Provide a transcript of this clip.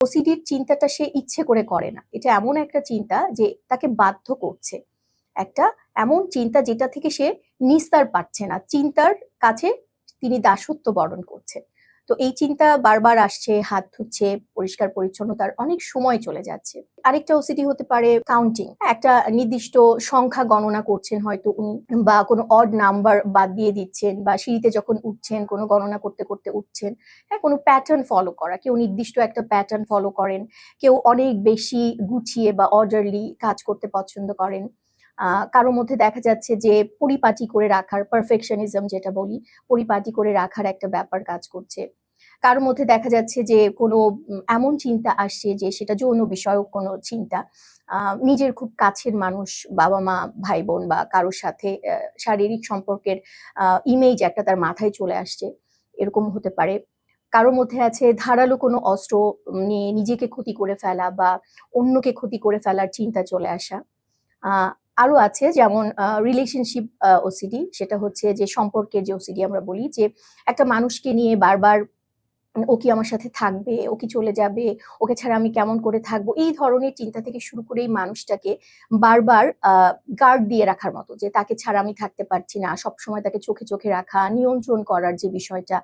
ওসিডির চিন্তাটা সে ইচ্ছে করে করে না। এটা এমন একটা চিন্তা যে তাকে বাধ্য করছে। একটা এমন চিন্তা যেটা থেকে সে নিস্তার পাচ্ছে না। চিন্তার কাছে তিনি দাসত্ব বরণ করছেন তো এই চিন্তা বারবার আসছে, হাত ধুচ্ছে, পরিষ্কার পরিচ্ছন্নতার অনেক সময় চলে যাচ্ছে। আরেকটা ওসিডি হতে পারে কাউন্টিং একটা নির্দিষ্ট সংখ্যা গণনা করছেন হয়তো উনি, বা কোনো অড নাম্বার বাদ দিয়ে দিচ্ছেন, বা সিঁড়িতে যখন উঠছেন, কোনো গণনা করতে করতে উঠছেন হ্যাঁ কোনো প্যাটার্ন ফলো করা। কেউ নির্দিষ্ট একটা প্যাটার্ন ফলো করেন, কেউ অনেক বেশি গুছিয়ে বা অর্ডারলি কাজ করতে পছন্দ করেন। কারোর মধ্যে দেখা যাচ্ছে যে পরিপাটি করে রাখার পারফেকশনিজম যেটা বলি, পরিপাটি করে রাখার একটা ব্যাপার কাজ করছে। কারোর মধ্যে দেখা যাচ্ছে যে কোনো এমন চিন্তা আসছে যে সেটা যৌন বিষয়ক কোনো চিন্তা। নিজের খুব কাছের মানুষ বাবা মা ভাই বোন বা কারোর সাথে শারীরিক সম্পর্কের ইমেজ একটা তার মাথায় চলে আসছে। এরকম হতে পারে। কারোর মধ্যে আছে ধারালো কোনো অস্ত্র নিয়ে নিজেকে ক্ষতি করে ফেলা বা অন্যকে ক্ষতি করে ফেলার চিন্তা চলে আসা। আহ, আরও আছে যেমন রিলেশনশিপ ওসিডি সেটা হচ্ছে যে সম্পর্কের যে ওসিডি আমরা বলি যে একটা মানুষকে নিয়ে বারবার ও কি আমার সাথে থাকবে? ও কি চলে যাবে? ওকে ছাড়া আমি কেমন করে থাকব? এই ধরনের চিন্তা থেকে শুরু করে এই মানুষটাকে বারবার গার্ড দিয়ে রাখার মতো যে তাকে ছাড়া আমি থাকতে পারছি না। সব সময় তাকে চোখে চোখে রাখা, নিয়ন্ত্রণ করার যে বিষয়টা